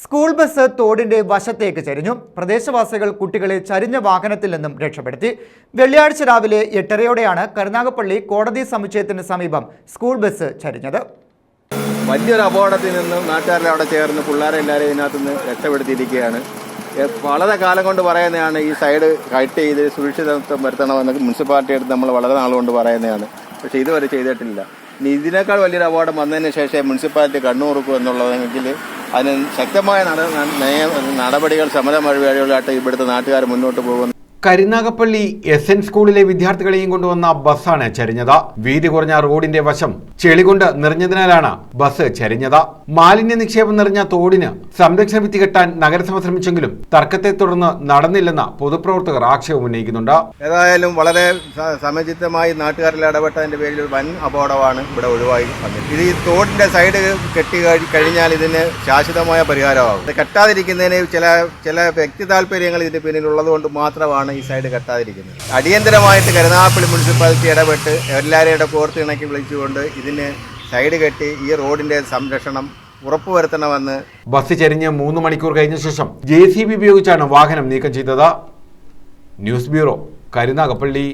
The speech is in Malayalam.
സ്കൂൾ ബസ് തോടിന്റെ വശത്തേക്ക് ചരിഞ്ഞു. പ്രദേശവാസികൾ കുട്ടികളെ ചരിഞ്ഞ വാഹനത്തിൽ നിന്നും രക്ഷപ്പെടുത്തി. വെള്ളിയാഴ്ച രാവിലെ എട്ടരയോടെയാണ് കരുനാഗപ്പള്ളി കോടതി സമുച്ചയത്തിന് സമീപം സ്കൂൾ ബസ് ചരിഞ്ഞത്. വലിയൊരു അപകടത്തിൽ നിന്നും നാട്ടുകാരെ അവിടെ ചേർന്ന് പിള്ളേരെ എല്ലാവരെയും ഇതിനകത്ത് നിന്ന് രക്ഷപ്പെടുത്തിയിരിക്കുകയാണ് വളരെ കാലം കൊണ്ട് പറയുന്നതാണ് ഈ സൈഡ് കട്ട് ചെയ്ത് സുരക്ഷിതത്വം വരുത്തണമെന്ന് മുനിസിപ്പാലിറ്റി അടുത്ത് നമ്മൾ വളരെ നാളുകൊണ്ട് പറയുന്നതാണ്. പക്ഷേ ഇതുവരെ ചെയ്തിട്ടില്ല. ഇനി ഇതിനേക്കാൾ വലിയൊരു അപകടം വന്നതിന് ശേഷം മുനിസിപ്പാലിറ്റി കണ്ണൂർക്കും എന്നുള്ളതെങ്കിൽ അതിന് ശക്തമായ നട നടപടികൾ സമരം ഇവിടുത്തെ നാട്ടുകാർ മുന്നോട്ട് പോകുന്നു. കരുനാഗപ്പള്ളി എസ് എൻ സ്കൂളിലെ വിദ്യാർത്ഥികളെയും കൊണ്ടുവന്ന ബസ്സാണ് ചരിഞ്ഞത്. വീതി കുറഞ്ഞ റോഡിന്റെ വശം ചെളികൊണ്ട് നിറഞ്ഞതിനാലാണ് ബസ് ചരിഞ്ഞത്. മാലിന്യ നിക്ഷേപം നിറഞ്ഞ തോടിന് സംരക്ഷണ ഭിത്തി കെട്ടാൻ നഗരസഭ ശ്രമിച്ചെങ്കിലും തർക്കത്തെ തുടർന്ന് നടന്നില്ലെന്ന പൊതുപ്രവർത്തകർ ആക്ഷേപം ഉന്നയിക്കുന്നുണ്ട്. ഏതായാലും വളരെ സമചിത്തമായി നാട്ടുകാരിൽ ഇടപെട്ടതിന്റെ പേരിൽ വൻ അപകടമാണ് ഇവിടെ ഒഴിവായി ഇത് ഈ തോടിന്റെ സൈഡ് കെട്ടി കഴിഞ്ഞാൽ ഇതിന് ശാശ്വതമായ പരിഹാരമാകും. കെട്ടാതിരിക്കുന്നതിന് ചില ചില വ്യക്തി താല്പര്യങ്ങൾ ഇതിന്റെ പിന്നിലുള്ളത് കൊണ്ട് മാത്രമാണ് ഈ സൈഡ് കെട്ടാതിരിക്കുന്നത്. അടിയന്തരമായിട്ട് കരുനാഗപ്പള്ളി മുനിസിപ്പാലിറ്റി ഇടപെട്ട് എല്ലാവരെയും കോർത്ത് ഇണക്കി വിളിച്ചുകൊണ്ട് ഇതിന് സൈഡ് കെട്ടി ഈ റോഡിന്റെ സംരക്ഷണം ഉറപ്പുവരുത്തണമെന്ന് ബസ് ചരിഞ്ഞ് മൂന്ന് മണിക്കൂർ കഴിഞ്ഞ ശേഷം ജെ ഉപയോഗിച്ചാണ് വാഹനം നീക്കം ചെയ്തത്. News bureau Karunagappally.